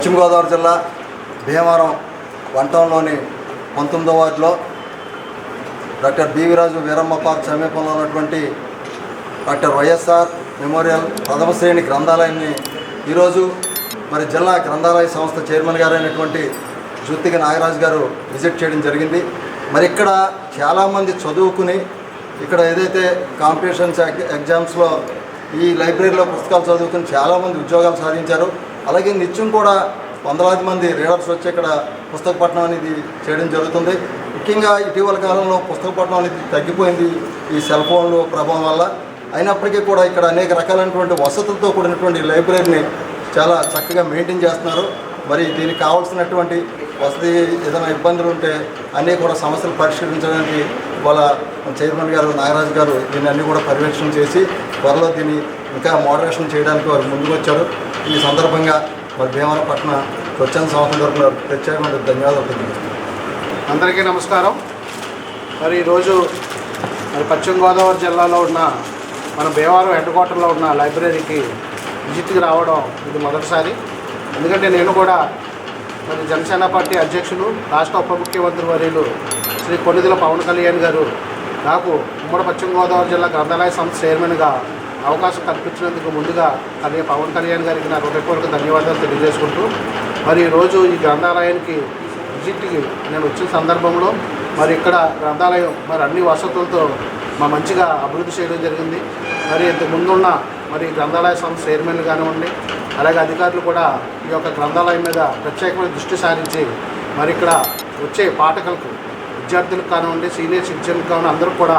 పశ్చిమ గోదావరి జిల్లా భీమవరం వంటంలోని పంతొమ్మిదో వార్డులో డాక్టర్ బీవీరాజు వీరమ్మ పార్క్ సమీపంలో ఉన్నటువంటి డాక్టర్ వైఎస్ఆర్ మెమోరియల్ ప్రథమ శ్రేణి గ్రంథాలయాన్ని ఈరోజు మరి జిల్లా గ్రంథాలయ సంస్థ చైర్మన్ గారు అయినటువంటి నాగరాజు గారు విజిట్ చేయడం జరిగింది. మరి ఇక్కడ చాలామంది చదువుకుని ఇక్కడ ఏదైతే కాంపిటీషన్స్ ఎగ్జామ్స్లో ఈ లైబ్రరీలో పుస్తకాలు చదువుకుని చాలామంది ఉద్యోగాలు సాధించారు. అలాగే నిత్యం కూడా వందలాది మంది రీడర్స్ వచ్చి ఇక్కడ పుస్తక పఠనం అనేది చేయడం జరుగుతుంది. ముఖ్యంగా ఇటీవల కాలంలో పుస్తక పఠనం అనేది తగ్గిపోయింది ఈ సెల్ ఫోన్లు ప్రభావం వల్ల. అయినప్పటికీ కూడా ఇక్కడ అనేక రకాలైనటువంటి వసతులతో కూడినటువంటి లైబ్రరీని చాలా చక్కగా మెయింటైన్ చేస్తున్నారు. మరి దీనికి కావాల్సినటువంటి వసతి ఏదైనా ఇబ్బందులు ఉంటే అన్నీ కూడా సమస్యలు పరిష్కరించడానికి వాళ్ళ చైర్మన్ గారు నాగరాజు గారు దీన్ని అన్నీ కూడా పర్యవేక్షణ చేసి త్వరలో దీన్ని ఇంకా మోడరేషన్ చేయడానికి వారు ముందుకు వచ్చారు ఈ సందర్భంగా మరి భీమవరం పట్టణ స్వచ్ఛంద సంస్థ తరఫున ప్రత్యేకమైన ధన్యవాదాలు తెలియజేస్తున్నాను అందరికీ నమస్కారం. మరి ఈరోజు మరి పశ్చిమ గోదావరి జిల్లాలో ఉన్న మన భీమవరం హెడ్ క్వార్టర్లో ఉన్న లైబ్రరీకి విజిట్కి రావడం ఇది మొదటిసారి. ఎందుకంటే నేను కూడా మరి జనసేన పార్టీ అధ్యక్షులు రాష్ట్ర ఉప ముఖ్యమంత్రి వర్యులు శ్రీ కొన్నిదల పవన్ కళ్యాణ్ గారు నాకు ఉమ్మడి పశ్చిమ గోదావరి జిల్లా గ్రంథాలయ సంస్థ చైర్మన్గా అవకాశం కల్పించినందుకు ముందుగా అదే పవన్ కళ్యాణ్ గారికి నా హృదయపూర్వక ధన్యవాదాలు తెలియజేసుకుంటూ మరి ఈరోజు ఈ గ్రంథాలయానికి విజిట్కి నేను వచ్చిన సందర్భంలో మరి ఇక్కడ గ్రంథాలయం మరి అన్ని వసతులతో మా మంచిగా అభివృద్ధి చేయడం జరిగింది. మరి ఇంతకు ముందున్న మరి గ్రంథాలయ సంస్థ చైర్మన్లు కానివ్వండి అలాగే అధికారులు కూడా ఈ యొక్క గ్రంథాలయం మీద ప్రత్యేకమైన దృష్టి సారించి మరి ఇక్కడ వచ్చే పాఠకులకు విద్యార్థులకు కానివ్వండి సీనియర్ సిటిజన్లకు కానివ్వండి అందరూ కూడా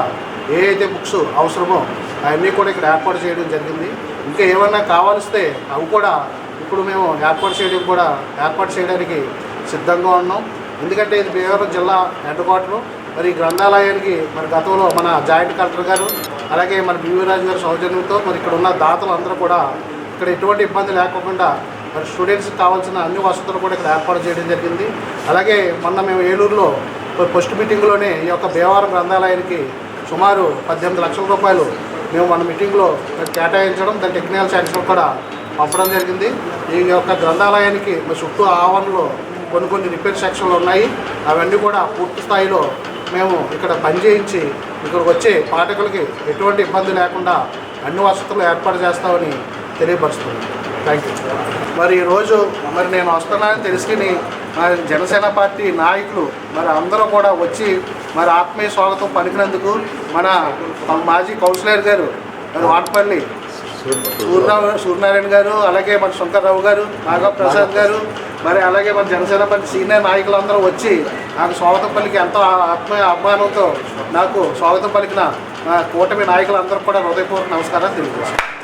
ఏ అయితే బుక్స్ అవసరమో అవన్నీ కూడా ఇక్కడ ఏర్పాటు చేయడం జరిగింది. ఇంకా ఏమైనా కావాల్స్తే అవి కూడా ఇప్పుడు మేము ఏర్పాటు చేయడం కూడా ఏర్పాటు చేయడానికి సిద్ధంగా ఉన్నాం. ఎందుకంటే ఇది భీమవరం జిల్లా హెడ్ మరి ఈ గ్రంథాలయానికి మరి గతంలో మన జాయింట్ కలెక్టర్ గారు అలాగే మన బీవీరాజు గారి సౌజన్యంతో మరి ఇక్కడ ఉన్న దాతలు అందరూ కూడా ఇక్కడ ఎటువంటి ఇబ్బంది లేకుండా మరి స్టూడెంట్స్కి కావాల్సిన అన్ని వసతులు కూడా ఇక్కడ ఏర్పాటు చేయడం జరిగింది. అలాగే మొన్న మేము ఏలూరులో ఫస్ట్ మీటింగ్లోనే ఈ యొక్క భీమవరం గ్రంథాలయానికి సుమారు పద్దెనిమిది లక్షల రూపాయలు మేము మన మీటింగ్లో కేటాయించడం దాని టెక్నికల్ శాంక్షన్ కూడా పంపడం జరిగింది. ఈ యొక్క గ్రంథాలయానికి మా చుట్టూ ఆవరణలో కొన్ని కొన్ని రిపేర్ సెక్షన్లు ఉన్నాయి. అవన్నీ కూడా పూర్తి స్థాయిలో మేము ఇక్కడ పనిచేయించి ఇక్కడికి వచ్చే పాఠకులకి ఎటువంటి ఇబ్బంది లేకుండా అన్ని వసతులు ఏర్పాటు చేస్తామని తెలియపరుస్తుంది థ్యాంక్ యూ మరి ఈరోజు మరి నేను వస్తున్నానని తెలుసుకుని మరి జనసేన పార్టీ నాయకులు మరి అందరూ కూడా వచ్చి మరి ఆత్మీయ స్వాగతం పలికినందుకు మన మాజీ కౌన్సిలర్ గారు మరి వాటపల్లి సూర్యనారాయణ సూర్యనారాయణ గారు అలాగే మన శంకర్రావు గారు నాగప్రసాద్ గారు మరి అలాగే మన జనసేన పార్టీ సీనియర్ నాయకులందరూ వచ్చి నాకు స్వాగతం పలికి ఎంతో ఆత్మీయ అభిమానంతో నాకు స్వాగతం పలికిన నా కూటమి నాయకులందరూ కూడా హృదయపూర్వక నమస్కారాలు తెలియజేస్తాను